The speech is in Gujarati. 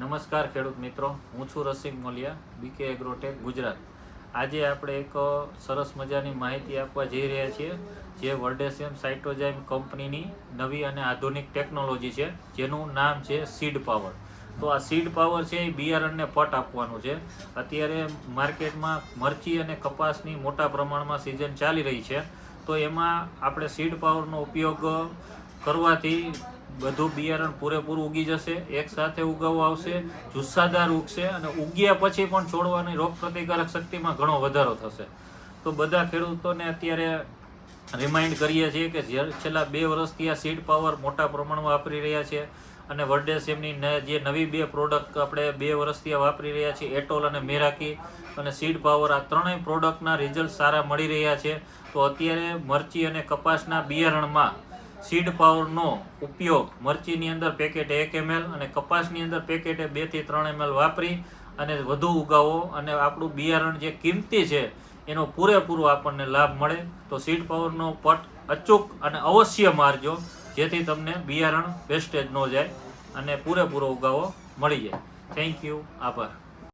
નમસ્કાર ખેડૂત મિત્રો, હું છું રસિક મોલિયા બીકે એગ્રોટેક ગુજરાત. આજે આપણે એક સરસ મજાની માહિતી આપવા જઈ રહ્યા છીએ, જે વર્ડેસિયમ સાઇટોજાઇમ કંપનીની નવી અને આધુનિક ટેકનોલોજી છે, જેનું નામ છે સીડ પાવર. તો આ સીડ પાવર છે એ બિયારણને પટ આપવાનું છે. અત્યારે માર્કેટમાં મરચી અને કપાસની મોટા પ્રમાણમાં સિઝન ચાલી રહી છે. તો એમાં આપણે સીડ પાવરનો ઉપયોગ કરવાથી બધું બિયારણ પૂરેપૂરું ઉગી જશે, એક સાથે ઉગાવો આવશે, જુસ્સાદાર ઉગશે અને ઉગ્યા પછી પણ છોડવાની રોગ પ્રતિકારક શક્તિમાં ઘણો વધારો થશે. તો બધા ખેડૂતોને અત્યારે રિમાઇન્ડ કરીએ છીએ કે છેલ્લા બે વર્ષથી આ સીડ પાવર મોટા પ્રમાણમાં વાપરી રહ્યા છે અને વર્ડેસ એમની જે નવી બે પ્રોડક્ટ આપણે બે વર્ષથી વાપરી રહ્યા છીએ એટોલ અને મેરાકી અને સીડ પાવર આ ત્રણેય પ્રોડક્ટના રિઝલ્ટ સારા મળી રહ્યા છે. તો અત્યારે મરચી અને કપાસના બિયારણમાં સીડ પાવરનો ઉપયોગ મરચીની અંદર પેકેટ એક એમએલ અને કપાસની અંદર પેકેટે બેથી ત્રણ એમએલ વાપરી અને વધુ ઉગાવો અને આપણું બિયારણ જે કિંમતી છે, એનો પૂરેપૂરો આપણને લાભ મળે. તો સીડ પાવરનો પટ અચૂક અને અવશ્ય મારજો, જેથી તમને બિયારણ વેસ્ટેજ ન જાય અને પૂરેપૂરો ઉગાવો મળી જાય. Thank you. આભાર.